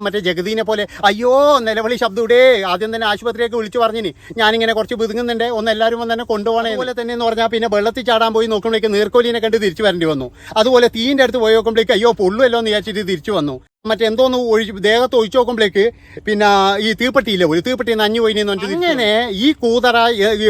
മറ്റേ ജഗതീനെ പോലെ അയ്യോ നിലവിളി ശബ്ദം ഇവിടെ ആദ്യം തന്നെ ആശുപത്രിയൊക്കെ വിളിച്ചു പറഞ്ഞിന്. ഞാനിങ്ങനെ കുറച്ച് ബുദ്ധിമുന്നുണ്ട് ഒന്ന് എല്ലാവരും വന്ന് തന്നെ കൊണ്ടുപോകണേ. അതുപോലെ തന്നെ എന്ന് പറഞ്ഞാൽ പിന്നെ വെള്ളത്തിൽ ചാടാൻ പോയി നോക്കുമ്പോഴേക്ക് നീർക്കോലിനെ കണ്ട് തിരിച്ചു വരേണ്ടി വന്നു. അതുപോലെ തീന്റെ അടുത്ത് പോയി നോക്കുമ്പോഴേക്ക് അയ്യോ പൊള്ളുമല്ലോ എന്ന് വിചാരിച്ചിട്ട് തിരിച്ചു വന്നു. മറ്റെന്തോന്ന് ഒഴിച്ച് ദേഹത്ത് ഒഴിച്ചു നോക്കുമ്പോഴേക്ക് പിന്നെ ഈ തീപ്പെട്ടിയില്ല ഒരു തീപ്പെട്ടി നഞ്ഞു പോയിനെന്ന് പറഞ്ഞിട്ട് ഇങ്ങനെ ഈ കൂതറ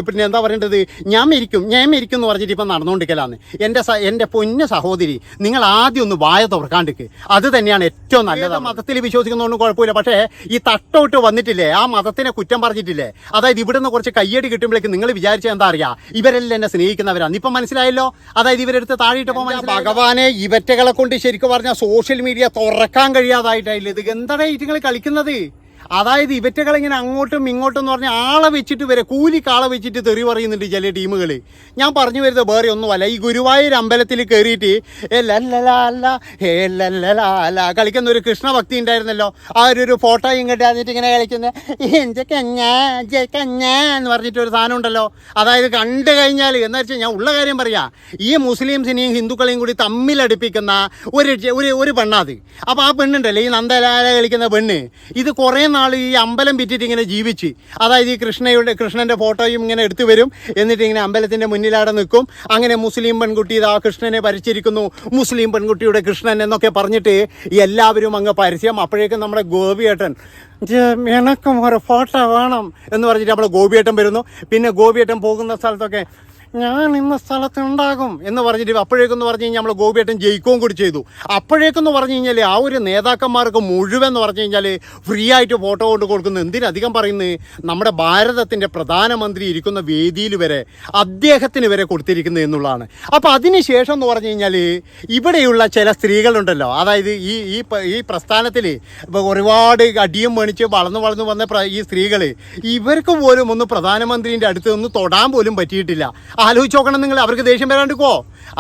പിന്നെ എന്താ പറയേണ്ടത്? ഞാൻ മരിക്കും ഞാൻ മരിക്കും എന്ന് പറഞ്ഞിട്ട് ഇപ്പം നടന്നുകൊണ്ടിരിക്കലാന്ന് എന്റെ എന്റെ പൊന്ന സഹോദരി നിങ്ങൾ ആദ്യം ഒന്ന് വായ തുറക്കാണ്ടിക്ക്. അത് തന്നെയാണ് ഏറ്റവും നല്ലത്. മതത്തിൽ വിശ്വസിക്കുന്നതുകൊണ്ട് കുഴപ്പമില്ല. പക്ഷേ ഈ തട്ടോട്ട് വന്നിട്ടില്ലേ ആ മതത്തിനെ കുറ്റം പറഞ്ഞിട്ടില്ലേ? അതായത് ഇവിടെ നിന്ന് കുറച്ച് കയ്യടി കിട്ടുമ്പോഴേക്ക് നിങ്ങൾ വിചാരിച്ച എന്താ അറിയാ? ഇവരെല്ലാം എന്നെ സ്നേഹിക്കുന്നവരാണ് ഇപ്പം മനസ്സിലായല്ലോ? അതായത് ഇവരെടുത്ത് താഴെയിട്ടപ്പോൾ ഭഗവാനെ ഇവറ്റകളെ കൊണ്ട് ശരിക്കും പറഞ്ഞാൽ സോഷ്യൽ മീഡിയ തുറക്കാൻ കഴിയാതായിട്ടായില്ല? ഇത് എന്താ ഇറ്റുങ്ങൾ കളിക്കുന്നത്? അതായത് ഇവറ്റകൾ ഇങ്ങനെ അങ്ങോട്ടും ഇങ്ങോട്ടും എന്ന് പറഞ്ഞാൽ ആളെ വെച്ചിട്ട് വരെ കൂലി കാളെ വെച്ചിട്ട് തെറി പറയുന്നുണ്ട് ചില ടീമുകൾ ഞാൻ പറഞ്ഞു വരുന്നത് വേറെ ഒന്നുമല്ല. ഈ ഗുരുവായൂർ അമ്പലത്തിൽ കയറിയിട്ട് കളിക്കുന്ന ഒരു കൃഷ്ണഭക്തി ഉണ്ടായിരുന്നല്ലോ. ആ ഒരു ഫോട്ടോ ഇങ്ങോട്ട് അതിട്ട് ഇങ്ങനെ കളിക്കുന്നത് എന്റെ കഞ്ഞ ജയ കഞ്ഞ എന്ന് പറഞ്ഞിട്ട് ഒരു സാധനം ഉണ്ടല്ലോ. അതായത് കണ്ടു കഴിഞ്ഞാൽ എന്ന് വെച്ചാൽ ഞാൻ ഉള്ള കാര്യം പറയാം. ഈ മുസ്ലിംസിനെയും ഹിന്ദുക്കളെയും കൂടി തമ്മിലടുപ്പിക്കുന്ന ഒരു ഒരു പെണ്ണാത് അപ്പോൾ ആ പെണ്ണുണ്ടല്ലോ ഈ നന്ദലാല കളിക്കുന്ന പെണ്ണ്. ഇത് കുറേ നാൾ ഈ അമ്പലം വിറ്റിട്ട് ഇങ്ങനെ ജീവിച്ച്. അതായത് ഈ കൃഷ്ണയുടെ കൃഷ്ണന്റെ ഫോട്ടോയും ഇങ്ങനെ എടുത്തു വരും. എന്നിട്ട് ഇങ്ങനെ അമ്പലത്തിന്റെ മുന്നിലാടെ നിൽക്കും. അങ്ങനെ മുസ്ലിം പെൺകുട്ടി ഇതാ കൃഷ്ണനെ പരിചരിക്കുന്നു മുസ്ലിം പെൺകുട്ടിയുടെ കൃഷ്ണൻ എന്നൊക്കെ പറഞ്ഞിട്ട് എല്ലാവരും അങ്ങ് പരസ്യം. അപ്പോഴേക്കും നമ്മുടെ ഗോപിയേട്ടൻ എനക്കും ഒരു ഫോട്ടോ വേണം എന്ന് പറഞ്ഞിട്ട് നമ്മുടെ ഗോപിയേട്ടൻ വരുന്നു. പിന്നെ ഗോപിയേട്ടൻ പോകുന്ന സ്ഥലത്തൊക്കെ ഞാൻ ഇന്ന സ്ഥലത്തുണ്ടാകും എന്ന് പറഞ്ഞിട്ട് അപ്പോഴേക്കെന്ന് പറഞ്ഞു കഴിഞ്ഞാൽ നമ്മൾ ഗോപിയേട്ടൻ ജയിക്കുകയും കൂടി ചെയ്തു. അപ്പോഴേക്കെന്ന് പറഞ്ഞു കഴിഞ്ഞാൽ ആ ഒരു നേതാക്കന്മാർക്ക് മുഴുവൻ എന്ന് പറഞ്ഞു കഴിഞ്ഞാൽ ഫ്രീ ആയിട്ട് ഫോട്ടോ കൊണ്ട് കൊടുക്കുന്നത് എന്തിനധികം പറയുന്നത് നമ്മുടെ ഭാരതത്തിന്റെ പ്രധാനമന്ത്രി ഇരിക്കുന്ന വേദിയിൽ വരെ അദ്ദേഹത്തിന് വരെ കൊടുത്തിരിക്കുന്നത് എന്നുള്ളതാണ്. അപ്പോൾ അതിനുശേഷം എന്ന് പറഞ്ഞു കഴിഞ്ഞാൽ ഇവിടെയുള്ള ചില സ്ത്രീകളുണ്ടല്ലോ. അതായത് ഈ ഈ ഈ പ്രസ്ഥാനത്തിൽ ഒരുപാട് അടിയും മേണിച്ച് വളർന്നു വളർന്നു വന്ന ഈ സ്ത്രീകൾ ഇവർക്ക് പോലും ഒന്ന് പ്രധാനമന്ത്രിന്റെ അടുത്ത് ഒന്ന് തൊടാൻ പോലും പറ്റിയിട്ടില്ല. ആലോചിച്ച് നോക്കണം നിങ്ങൾ അവർക്ക് ദേഷ്യം വരാണ്ടിക്കോ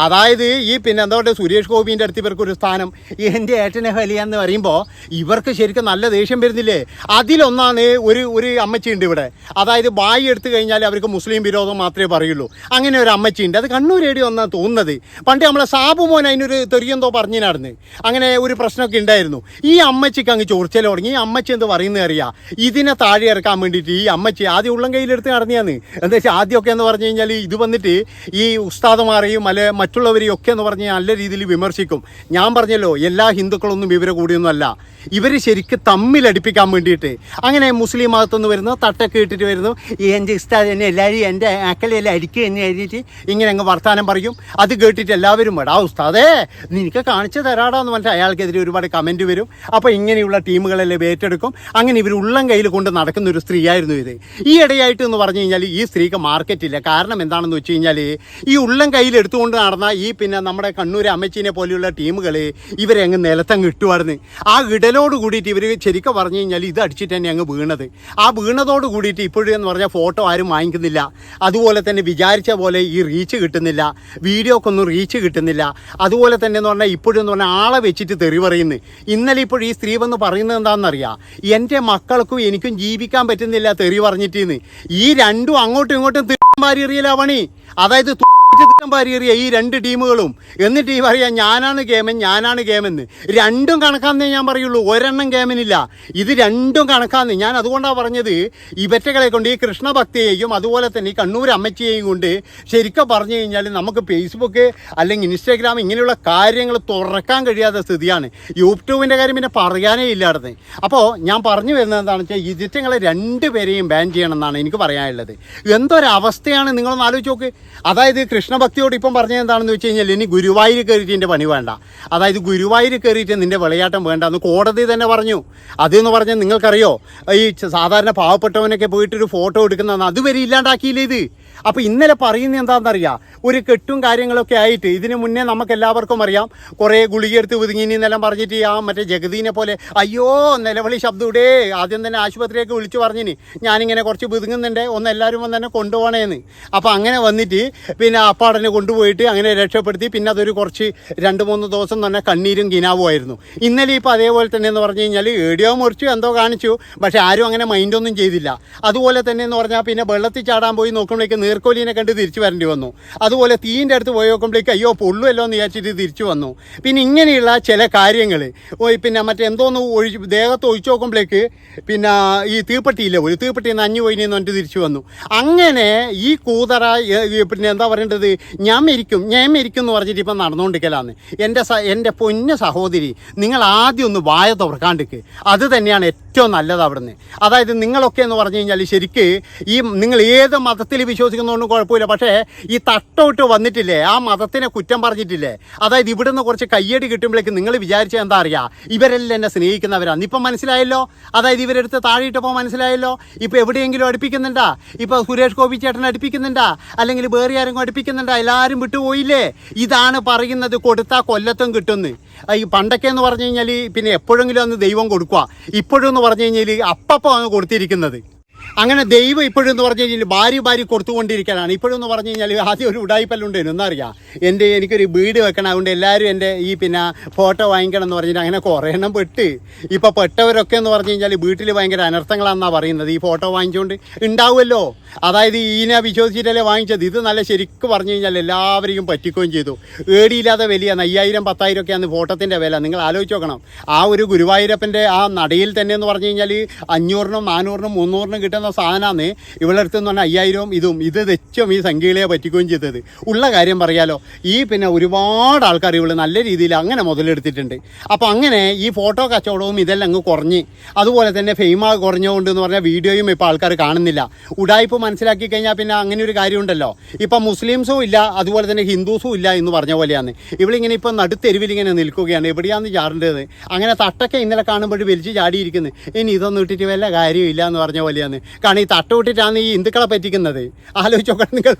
അതായത് ഈ പിന്നെ എന്താ പറയുക സുരേഷ് ഗോപിന്റെ അടുത്ത് ഇവർക്ക് ഒരു സ്ഥാനം. എന്റെ ഏട്ടനെ ഹലിയ എന്ന് പറയുമ്പോൾ ഇവർക്ക് ശരിക്കും നല്ല ദേഷ്യം വരുന്നില്ലേ? അതിലൊന്നാണ് ഒരു ഒരു അമ്മച്ചിയുണ്ട് ഇവിടെ. അതായത് ബായി എടുത്തു കഴിഞ്ഞാൽ അവർക്ക് മുസ്ലിം വിരോധം മാത്രമേ പറയുള്ളൂ. അങ്ങനെ ഒരു അമ്മച്ചിയുണ്ട്. അത് കണ്ണൂർ റേഡിയോ ഒന്നാണ് തോന്നുന്നത്. പണ്ട് നമ്മളെ സാബു മോൻ അതിനൊരു തെറിയെന്തോ പറഞ്ഞിനായിരുന്നു. അങ്ങനെ ഒരു പ്രശ്നമൊക്കെ ഉണ്ടായിരുന്നു. ഈ അമ്മച്ചിക്ക് അങ്ങ് ചോർച്ചൽ തുടങ്ങി. ഈ അമ്മച്ചി എന്ത് പറയുന്നത് അറിയാം? ഇതിനെ താഴെ ഇറക്കാൻ വേണ്ടിയിട്ട് ഈ അമ്മച്ചി ആദ്യം ഉള്ളം കയ്യിലെടുത്ത് നടന്നിയാന്ന് എന്താ വെച്ചാൽ ആദ്യമൊക്കെ എന്ന് പറഞ്ഞു കഴിഞ്ഞാൽ ഇത് വന്നിട്ട് ഈ ഉസ്താദുമാരെയും അല്ലെ മറ്റുള്ളവരെയും ഒക്കെ എന്ന് പറഞ്ഞ് നല്ല രീതിയിൽ വിമർശിക്കും. ഞാൻ പറഞ്ഞല്ലോ എല്ലാ ഹിന്ദുക്കളൊന്നും ഇവരെ കൂടിയൊന്നും അല്ല ഇവർ ശരിക്കും തമ്മിലടിപ്പിക്കാൻ വേണ്ടിയിട്ട്. അങ്ങനെ മുസ്ലിം മതത്തുനിന്ന് വരുന്നു തട്ടൊക്കെ ഇട്ടിട്ട് വരുന്നു. എന്റെ ഉസ്താദ് എന്നെ എല്ലാവരും എന്റെ അക്കലെല്ലാം അടിക്കുക എന്ന് എഴുതിയിട്ട് ഇങ്ങനെ അങ്ങ് വർത്താനം പറയും. അത് കേട്ടിട്ട് എല്ലാവരും എടാ ഉസ്താദേ നിനക്ക് കാണിച്ചു തരാടാന്ന് പറഞ്ഞിട്ട് അയാൾക്കെതിരെ ഒരുപാട് കമന്റ് വരും. അപ്പോൾ ഇങ്ങനെയുള്ള ടീമുകളെല്ലാം ഏറ്റെടുക്കും. അങ്ങനെ ഇവർ ഉള്ളം കയ്യിൽ കൊണ്ട് നടക്കുന്ന ഒരു സ്ത്രീയായിരുന്നു ഇത്. ഈ ഇടയായിട്ട് എന്ന് പറഞ്ഞു കഴിഞ്ഞാൽ ഈ സ്ത്രീക്ക് മാർക്കറ്റില്ല കാരണം എന്താണെന്ന് വെച്ച് കഴിഞ്ഞാൽ ഈ ഉള്ളം കയ്യിൽ എടുത്തുകൊണ്ട് നടന്ന ഈ പിന്നെ നമ്മുടെ കണ്ണൂർ അമ്മച്ചീനെ പോലെയുള്ള ടീമുകൾ ഇവരെ അങ്ങ് നിലത്തങ്ങ് ഇട്ടുമായിരുന്നു ആ ഇടലോട് കൂടിയിട്ട് ഇവർ ശരിക്കും പറഞ്ഞു കഴിഞ്ഞാൽ ഇത് അടിച്ചിട്ട് തന്നെ അങ്ങ് വീണത്. ആ വീണതോട് കൂടിയിട്ട് ഇപ്പോഴും എന്ന് പറഞ്ഞാൽ ഫോട്ടോ ആരും വാങ്ങിക്കുന്നില്ല. അതുപോലെ തന്നെ വിചാരിച്ച പോലെ ഈ റീച്ച് കിട്ടുന്നില്ല. വീഡിയോക്കൊന്നും റീച്ച് കിട്ടുന്നില്ല. അതുപോലെ തന്നെ എന്ന് പറഞ്ഞാൽ ഇപ്പോഴും എന്ന് പറഞ്ഞാൽ ആളെ വെച്ചിട്ട് തെറി പറയുന്നു. ഇന്നലെ ഇപ്പോഴും ഈ സ്ത്രീ വന്ന് പറയുന്നത് എന്താണെന്നറിയാം എന്റെ മക്കൾക്കും എനിക്കും ജീവിക്കാൻ പറ്റുന്നില്ല തെറി പറഞ്ഞിട്ടിന്ന്. ഈ രണ്ടും അങ്ങോട്ടും ഇങ്ങോട്ടും വാരി പണി. അതായത് തിരുമ്പം പരിയേറിയ ഈ രണ്ട് ടീമുകളും. എന്നിട്ട് ഈ പറയാ ഞാനാണ് ഗെയിമൻ ഞാനാണ് ഗെയിമെന്ന്. രണ്ടും കണക്കാന്നേ ഞാൻ പറയുള്ളൂ. ഒരെണ്ണം ഗെയിമിനില്ല. ഇത് രണ്ടും കണക്കാന്ന്. ഞാൻ അതുകൊണ്ടാണ് പറഞ്ഞത് ഇവറ്റകളെ കൊണ്ട് ഈ കൃഷ്ണഭക്തിയെയും അതുപോലെ തന്നെ ഈ കണ്ണൂർ അമ്മച്ചിയെയും കൊണ്ട് ശരിക്കും പറഞ്ഞു കഴിഞ്ഞാൽ നമുക്ക് ഫേസ്ബുക്ക് അല്ലെങ്കിൽ ഇൻസ്റ്റാഗ്രാം ഇങ്ങനെയുള്ള കാര്യങ്ങൾ തുറക്കാൻ കഴിയാത്ത സ്ഥിതിയാണ്. യൂട്യൂബിന്റെ കാര്യം പിന്നെ പറയാനേ ഇല്ലായിരുന്നു അപ്പോൾ ഞാൻ പറഞ്ഞു വരുന്നത് എന്താണെന്ന് വെച്ചാൽ ഇതിറ്റങ്ങളെ രണ്ടുപേരെയും ബാൻ ചെയ്യണം എന്നാണ് എനിക്ക് പറയാനുള്ളത്. എന്തൊരവസ്ഥയാണ്? നിങ്ങളൊന്ന് ആലോചിച്ച് നോക്ക്. അതായത് കൃഷ്ണഭക്തിയോട് ഇപ്പം പറഞ്ഞത് എന്താണെന്ന് വെച്ച് കഴിഞ്ഞാൽ ഇനി ഗുരുവായൂർ കയറിയിട്ട് എന്റെ പണി വേണ്ട. അതായത് ഗുരുവായൂർ കയറിയിട്ട് നിന്റെ വിളയാട്ടം വേണ്ട എന്ന് കോടതി തന്നെ പറഞ്ഞു. അതെന്ന് പറഞ്ഞാൽ നിങ്ങൾക്കറിയോ? ഈ സാധാരണ പാവപ്പെട്ടവനൊക്കെ പോയിട്ട് ഒരു ഫോട്ടോ എടുക്കുന്നതാണ് അതുവരെ ഇല്ലാണ്ടാക്കിയില്ലേ ഇത്? അപ്പോൾ ഇന്നലെ പറയുന്നത് എന്താണെന്നറിയാം? ഒരു കെട്ടും കാര്യങ്ങളൊക്കെ ആയിട്ട് ഇതിന് മുന്നേ നമുക്ക് എല്ലാവർക്കും അറിയാം. കുറേ ഗുളികയെടുത്ത് ഒതുങ്ങിനി എന്നെല്ലാം പറഞ്ഞിട്ട് ആ മറ്റേ ജഗതീനെ പോലെ അയ്യോ നിലവിളി ശബ്ദം ഇവിടെ ആദ്യം തന്നെ ആശുപത്രിയൊക്കെ വിളിച്ചു പറഞ്ഞിന്. ഞാനിങ്ങനെ കുറച്ച് ഒതുങ്ങുന്നുണ്ട് ഒന്ന് എല്ലാവരും വന്ന് തന്നെ കൊണ്ടുപോകണേന്ന്. അപ്പോൾ അങ്ങനെ വന്നിട്ട് പിന്നെ അപ്പാടനെ കൊണ്ടുപോയിട്ട് അങ്ങനെ രക്ഷപ്പെടുത്തി. പിന്നെ അതൊരു കുറച്ച് രണ്ട് മൂന്ന് ദിവസം തന്നെ കണ്ണീരും കിനാവുമായിരുന്നു ഇന്നലെ ഇപ്പോൾ അതേപോലെ തന്നെ എന്ന് പറഞ്ഞു കഴിഞ്ഞാൽ ഏടിയോ മുറിച്ചു എന്തോ കാണിച്ചു. പക്ഷെ ആരും അങ്ങനെ മൈൻഡൊന്നും ചെയ്തില്ല. അതുപോലെ തന്നെ എന്ന് പറഞ്ഞാൽ പിന്നെ വെള്ളത്തിൽ ചാടാൻ പോയി നോക്കുമ്പോഴേക്ക് നീർക്കോലിനെ കണ്ട് തിരിച്ചു വരേണ്ടി വന്നു. അതുപോലെ തീന്റെ അടുത്ത് പോയി നോക്കുമ്പോഴേക്ക് അയ്യോ പൊള്ളുമല്ലോ എന്ന് വിചാരിച്ചിട്ട് തിരിച്ചു വന്നു. പിന്നെ ഇങ്ങനെയുള്ള ചില കാര്യങ്ങൾ പിന്നെ മറ്റെന്തോന്ന് ഒഴിച്ച് ദേഹത്ത് ഒഴിച്ചു നോക്കുമ്പോഴേക്ക് പിന്നെ ഈ തീപ്പെട്ടിയില്ലേ ഒരു തീപ്പെട്ടി നഞ്ഞു പോയി എന്ന് പറഞ്ഞിട്ട് തിരിച്ചു വന്നു. അങ്ങനെ ഈ കൂതറ പിന്നെ എന്താ പറയേണ്ടത്? ഞാൻ മരിക്കും ഞാൻ മരിക്കും എന്ന് പറഞ്ഞിട്ട് ഇപ്പം നടന്നുകൊണ്ടിരിക്കലാന്ന്. എന്റെ സ എന്റെ പൊന്ന സഹോദരി നിങ്ങൾ ആദ്യം ഒന്ന് വായ തുറക്കാണ്ടിക്ക് അത് തന്നെയാണ് ഏറ്റവും നല്ലത് അവിടുന്ന്. അതായത് നിങ്ങളൊക്കെ എന്ന് പറഞ്ഞു കഴിഞ്ഞാൽ ശരിക്ക് ഈ നിങ്ങൾ ഏത് മതത്തിൽ വിശ്വസിക്കുന്നതുകൊണ്ടും കുഴപ്പമില്ല. പക്ഷേ ഈ തട്ടോട്ട് വന്നിട്ടില്ലേ ആ മതത്തിനെ കുറ്റം പറഞ്ഞിട്ടില്ലേ? അതായത് ഇവിടുന്ന് കുറച്ച് കയ്യടി കിട്ടുമ്പോഴേക്ക് നിങ്ങൾ വിചാരിച്ച എന്താ അറിയാം? ഇവരെല്ലാം എന്നെ സ്നേഹിക്കുന്നവരാണ് ഇപ്പം മനസ്സിലായല്ലോ? അതായത് ഇവരെടുത്ത് താഴെയിട്ടപ്പോൾ മനസ്സിലായല്ലോ? ഇപ്പോൾ എവിടെയെങ്കിലും അടുപ്പിക്കുന്നുണ്ടാ? ഇപ്പോൾ സുരേഷ് ഗോപി ചേട്ടൻ അടുപ്പിക്കുന്നുണ്ടാ? അല്ലെങ്കിൽ വേറെ ആരെങ്കിലും അടുപ്പിക്കുന്നുണ്ടാ? എല്ലാവരും വിട്ടുപോയില്ലേ? ഇതാണ് പറയുന്നത് കൊടുത്താൽ കൊല്ലത്തും കിട്ടുന്നു. ഈ പണ്ടൊക്കെ എന്ന് പറഞ്ഞു കഴിഞ്ഞാൽ പിന്നെ എപ്പോഴെങ്കിലും അന്ന് ദൈവം കൊടുക്കുക ഇപ്പോഴും എന്ന് പറഞ്ഞു കഴിഞ്ഞാൽ അപ്പപ്പോ ആണ് കൊടുത്തിരിക്കുന്നത്. അങ്ങനെ ദൈവം ഇപ്പോഴും എന്ന് പറഞ്ഞു കഴിഞ്ഞാൽ ഭാര്യ ഭാര്യ കൊടുത്തുകൊണ്ടിരിക്കാനാണ്. ഇപ്പോഴും എന്ന് പറഞ്ഞു കഴിഞ്ഞാൽ ആദ്യം ഒരു ഉടായ്പെല്ലാം ഉണ്ടായിരുന്നു എന്നറിയാം. എന്റെ എനിക്കൊരു വീട് വെക്കണം അതുകൊണ്ട് എല്ലാവരും എന്റെ ഈ പിന്നെ ഫോട്ടോ വാങ്ങിക്കണം എന്ന് പറഞ്ഞിട്ട് അങ്ങനെ കുറേ എണ്ണം പെട്ട്. ഇപ്പോൾ പെട്ടവരൊക്കെ എന്ന് പറഞ്ഞു കഴിഞ്ഞാൽ വീട്ടിൽ ഭയങ്കര അനർത്ഥങ്ങളാണെന്നാണ് പറയുന്നത്. ഈ ഫോട്ടോ വാങ്ങിച്ചുകൊണ്ട് ഉണ്ടാവുമല്ലോ അതായത് ഈനെ വിശ്വസിച്ചിട്ടല്ലേ വാങ്ങിച്ചത്. ഇത് നല്ല ശരിക്കും പറഞ്ഞു കഴിഞ്ഞാൽ എല്ലാവരെയും പറ്റിക്കുകയും ചെയ്തു. ഏടിയില്ലാതെ വലിയ അയ്യായിരം പത്തായിരം ഒക്കെയാണ് ഫോട്ടോത്തിന്റെ വില. നിങ്ങൾ ആലോചിച്ച് നോക്കണം. ആ ഒരു ഗുരുവായൂരപ്പന്റെ ആ നടയിൽ തന്നെ എന്ന് പറഞ്ഞു കഴിഞ്ഞാൽ അഞ്ഞൂറിനും നാനൂറിനും മുന്നൂറിനും കിട്ടുന്ന സാധനമാണ് ഇവളുടെ അടുത്ത് എന്ന് പറഞ്ഞാൽ അയ്യായിരവും ഇതും. ഇത് തെച്ചും ഈ സംഖ്യകളെ പറ്റിക്കുകയും ചെയ്തത്. ഉള്ള കാര്യം പറയാലോ. ഈ പിന്നെ ഒരുപാട് ആൾക്കാർ ഇവിടെ നല്ല രീതിയിൽ അങ്ങനെ മുതലെടുത്തിട്ടുണ്ട്. അപ്പോൾ അങ്ങനെ ഈ ഫോട്ടോ കച്ചവടവും ഇതെല്ലാം അങ്ങ് കുറഞ്ഞ് അതുപോലെ തന്നെ ഫെയിമ കുറഞ്ഞുകൊണ്ട് എന്ന് പറഞ്ഞാൽ വീഡിയോയും ഇപ്പോൾ ആൾക്കാർ കാണുന്നില്ല. ഉടായ്പ മനസ്സിലാക്കി കഴിഞ്ഞാൽ പിന്നെ അങ്ങനെ ഒരു കാര്യമുണ്ടല്ലോ. ഇപ്പം മുസ്ലിംസും ഇല്ല അതുപോലെ തന്നെ ഹിന്ദുസും ഇല്ല എന്ന് പറഞ്ഞ പോലെയാണ്. ഇവളിങ്ങനെ ഇപ്പം നടുത്തെരുവിൽ ഇങ്ങനെ നിൽക്കുകയാണ്. എവിടെയാണ് ചാടേണ്ടത്? അങ്ങനെ തട്ടൊക്കെ ഇന്നലെ കാണുമ്പോൾ വലിച്ച് ചാടിയിരിക്കുന്നത് ഇനി ഇതൊന്നും ഇട്ടിട്ട് വല്ല കാര്യമില്ല എന്ന് പറഞ്ഞ പോലെയാണ്. കാരണം ഈ തട്ട ഇട്ടിട്ടാണ് ഈ ഹിന്ദുക്കളെ പറ്റിക്കുന്നത്. ആലോചിച്ച് നോക്കണം നിങ്ങൾ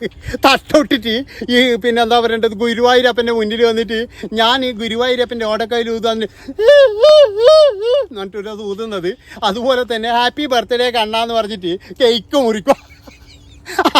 തട്ട ഇട്ടിട്ട് ഈ പിന്നെ എന്താ പറയേണ്ടത്? ഗുരുവായൂരപ്പന്റെ മുന്നിൽ വന്നിട്ട് ഞാൻ ഈ ഗുരുവായൂരപ്പന്റെ ഓടക്കയിൽ ഊതാന്ന് എന്നിട്ടൊരു അത് ഊതുന്നത്. അതുപോലെ തന്നെ ഹാപ്പി ബർത്ത്ഡേ കണ്ണാന്ന് പറഞ്ഞിട്ട് കേക്ക് മുറിക്കും.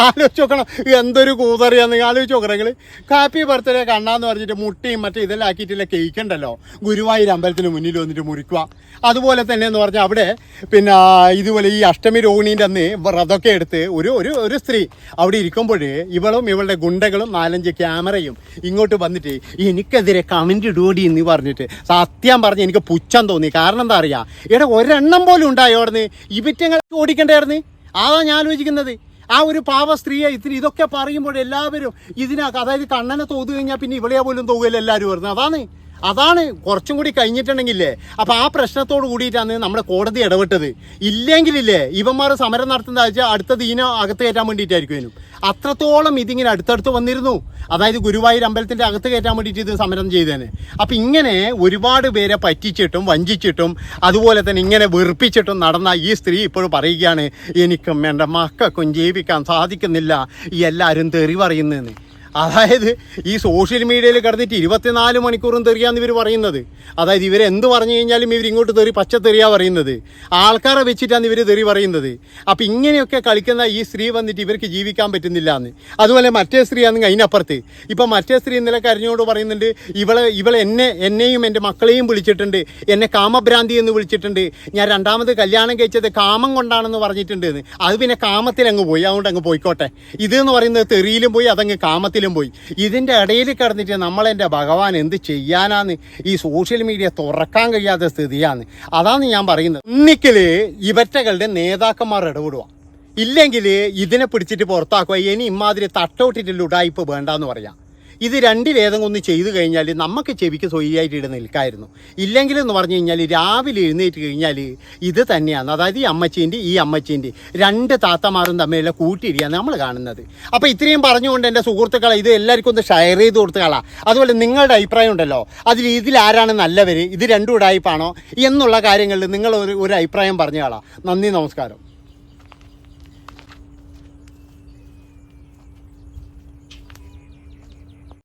ആലോചിച്ച് നോക്കണം. എന്തൊരു കൂതറിയാന്ന് ആലോചിച്ച് നോക്കണം നിങ്ങൾ ഹാപ്പി ബർത്ത്ഡേ കണ്ണാന്ന് പറഞ്ഞിട്ട് മുട്ടിയും മറ്റേ ഇതെല്ലാം ആക്കിയിട്ടില്ല? കേക്ക് ഉണ്ടല്ലോ. ഗുരുവായൂർ അമ്പലത്തിന് മുന്നിൽ വന്നിട്ട് മുറിക്കുക. അതുപോലെ തന്നെ എന്ന് പറഞ്ഞാൽ അവിടെ പിന്നെ ഇതുപോലെ ഈ അഷ്ടമി രോഹിണീന്റെ അന്ന് വ്രതമൊക്കെ എടുത്ത് ഒരു ഒരു ഒരു സ്ത്രീ അവിടെ ഇരിക്കുമ്പോൾ ഇവളും ഇവളുടെ ഗുണ്ടകളും നാലഞ്ച് ക്യാമറയും ഇങ്ങോട്ട് വന്നിട്ട് എനിക്കെതിരെ കമന്റ് ഇടുകൂടി എന്ന് പറഞ്ഞിട്ട് സത്യം പറഞ്ഞ് എനിക്ക് പുച്ഛം തോന്നി. കാരണം എന്താ അറിയാം? ഇവിടെ ഒരെണ്ണം പോലും ഉണ്ടായോ അവിടുന്ന്? ഇവറ്റങ്ങൾ ഓടിക്കണ്ടായിരുന്നു അതാ ഞാൻ ആലോചിക്കുന്നത്. ആ ഒരു പാവ സ്ത്രീയെ ഇത്തിരി ഇതൊക്കെ പറയുമ്പോൾ എല്ലാവരും ഇതിനകത്ത് അതായത് കണ്ണനെ തോതു കഴിഞ്ഞാൽ പിന്നെ ഇവിടെയാ പോലും തോകില്ല എല്ലാവരും വരുന്നത്. അതാണ് അതാണ് കുറച്ചും കൂടി കഴിഞ്ഞിട്ടുണ്ടെങ്കിലേ. അപ്പോൾ ആ പ്രശ്നത്തോട് കൂടിയിട്ടാണ് നമ്മുടെ കോടതി ഇടപെട്ടത്. ഇല്ലെങ്കിലില്ലേ ഇവന്മാർ സമരം നടത്തുന്ന വെച്ചാൽ അടുത്ത ദീന അകത്ത് കയറ്റാൻ വേണ്ടിയിട്ടായിരിക്കും ഇതിനും അത്രത്തോളം ഇതിങ്ങനെ അടുത്തടുത്ത് വന്നിരുന്നു. അതായത് ഗുരുവായൂർ അമ്പലത്തിന്റെ അകത്ത് കയറ്റാൻ വേണ്ടിയിട്ട് ഇത് സമരം ചെയ്തേനെ. അപ്പം ഇങ്ങനെ ഒരുപാട് പേരെ പറ്റിച്ചിട്ടും വഞ്ചിച്ചിട്ടും അതുപോലെ തന്നെ ഇങ്ങനെ വെറുപ്പിച്ചിട്ടും നടന്ന ഈ സ്ത്രീ ഇപ്പോഴും പറയുകയാണ് എനിക്കും എന്റെ മക്കൾക്കും ജീവിക്കാൻ സാധിക്കുന്നില്ല. എല്ലാവരും തെറി പറയുന്നതെന്ന് അതായത് ഈ സോഷ്യൽ മീഡിയയിൽ കിടന്നിട്ട് ഇരുപത്തിനാല് മണിക്കൂറും തെറിയാന്ന് ഇവർ പറയുന്നത്. അതായത് ഇവർ എന്ത് പറഞ്ഞു കഴിഞ്ഞാലും ഇവർ ഇങ്ങോട്ട് തെറി പച്ച തെറിയാ പറയുന്നത്. ആൾക്കാരെ വെച്ചിട്ടാണ് ഇവർ തെറി പറയുന്നത്. അപ്പം ഇങ്ങനെയൊക്കെ കളിക്കുന്ന ഈ സ്ത്രീ വന്നിട്ട് ഇവർക്ക് ജീവിക്കാൻ പറ്റുന്നില്ല എന്ന് അതുപോലെ മറ്റേ സ്ത്രീ ആണെങ്കിൽ അതിനപ്പുറത്ത്. ഇപ്പം മറ്റേ സ്ത്രീ ഇന്നലെ കരഞ്ഞോട് പറയുന്നുണ്ട് ഇവളെ ഇവളെ എന്നെ എന്നെയും എന്റെ മക്കളെയും വിളിച്ചിട്ടുണ്ട് എന്നെ കാമഭ്രാന്തി എന്ന് വിളിച്ചിട്ടുണ്ട്. ഞാൻ രണ്ടാമത് കല്യാണം കഴിച്ചത് കാമം കൊണ്ടാണെന്ന് പറഞ്ഞിട്ടുണ്ട് അത് പിന്നെ കാമത്തിൽ അങ്ങ് പോയി. അതുകൊണ്ട് അങ്ങ് പോയിക്കോട്ടെ. ഇത് എന്ന് പറയുന്നത് തെറിയിലും പോയി അതങ്ങ് കാമത്തിലും പോയി. ഇതിന്റെ ഇടയിൽ കിടന്നിട്ട് നമ്മളെന്റെ ഭഗവാൻ എന്ത് ചെയ്യാനാന്ന് ഈ സോഷ്യൽ മീഡിയ തുറക്കാൻ കഴിയാത്ത സ്ഥിതിയാണ്. അതാണ് ഞാൻ പറയുന്നത്. ഒന്നിക്കൽ ഇവറ്റകളുടെ നേതാക്കന്മാർ ഇടപെടുക. ഇല്ലെങ്കിൽ ഇതിനെ പിടിച്ചിട്ട് പുറത്താക്കുക. ഇനി ഇമാതിരി തട്ടോട്ടിട്ടുള്ള ഉടായ്പ വേണ്ടാന്ന് പറയാം. ഇത് രണ്ടിലേതെങ്കിലും ഒന്ന് ചെയ്തു കഴിഞ്ഞാൽ നമുക്ക് ചെവിക്ക് സൊയിലായിട്ട് ഇട നിൽക്കായിരുന്നു. ഇല്ലെങ്കിൽ എന്ന് പറഞ്ഞു കഴിഞ്ഞാൽ രാവിലെ എഴുന്നേറ്റ് കഴിഞ്ഞാൽ ഇത് തന്നെയാണ്. അതായത് ഈ അമ്മച്ചീന്റെ ഈ അമ്മച്ചീന്റെ രണ്ട് താത്തമാരും തമ്മിലുള്ള കൂട്ടിരിയാണ് നമ്മൾ കാണുന്നത്. അപ്പോൾ ഇത്രയും പറഞ്ഞുകൊണ്ട് എന്റെ സുഹൃത്തുക്കളെ ഇത് എല്ലാവർക്കും ഒന്ന് ഷെയർ ചെയ്ത് കൊടുത്തുകളാ അതുപോലെ നിങ്ങളുടെ അഭിപ്രായം ഉണ്ടല്ലോ. അതിൽ ഇതിൽ ആരാണ് നല്ലവർ ഇത് രണ്ടും ഉടായ്പാണോ എന്നുള്ള കാര്യങ്ങളിൽ നിങ്ങൾ ഒരു ഒരു അഭിപ്രായം പറഞ്ഞുകളാ നന്ദി നമസ്കാരം.